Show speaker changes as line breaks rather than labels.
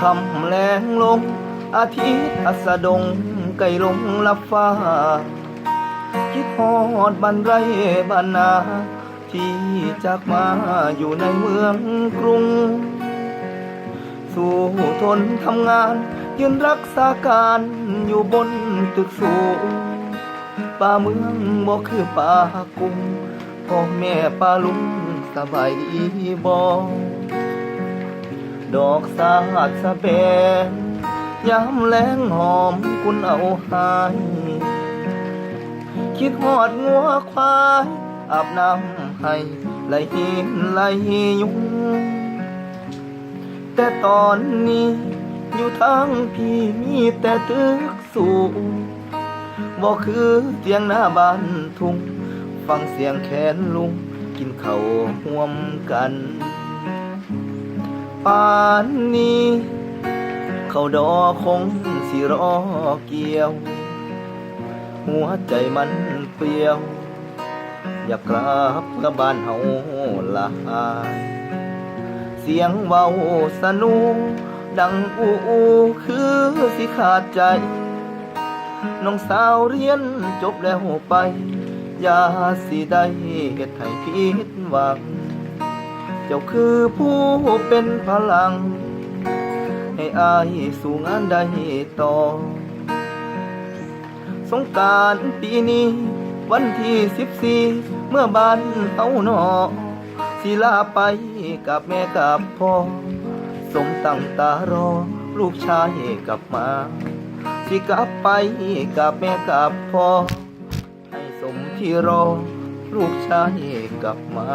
คำแรงลง อาทิตย์อัสดงไก่ลงลับฟ้า คิดฮอดบันไรบ้านนา ที่จากมาอยู่ในเมืองกรุง สู้ทนทำงาน ยืนรักษาการอยู่บนตึกสูงป่าเมืองบ่คือป่ากรุงพ่อแม่ป่าลุงสบายดีบ่ ดอกสาดสะแบงยามแล้งหอมคุณเอาหายคิดหอดงัวควายอาบน้ำให้ไหลหินไหลยุงแต่ตอนนี้อยู่ทางพี่มีแต่ตึกสูงบ่คือเตียงหน้าบ้านทุ่ง ฟังเสียงแขนลุง กินเข้าห่วมกัน ป่านนี้ เขาดอคงสิรอเกี่ยว หัวใจมันเปลี่ยว อยากกลับกับบ้านเฮาลายเสียงเว้าสนุดังอูอูคือสิขาดใจ น้องสาวเรียนจบแล้วไป อย่าสิได้เหตุให้ผิดหวัง เจ้าคือผู้เป็นพลัง ให้อายสู่งานได้ต่อ สงการปีนี้ วันที่สิบสี่เมื่อบ้านเอาหนอสิลาไปกับแม่กับพ่อ สมตั้งตารอ ลูกชายกลับมา สิกลับไปกับแม่กับพ่อ ให้สมที่รอ ลูกชายกลับมา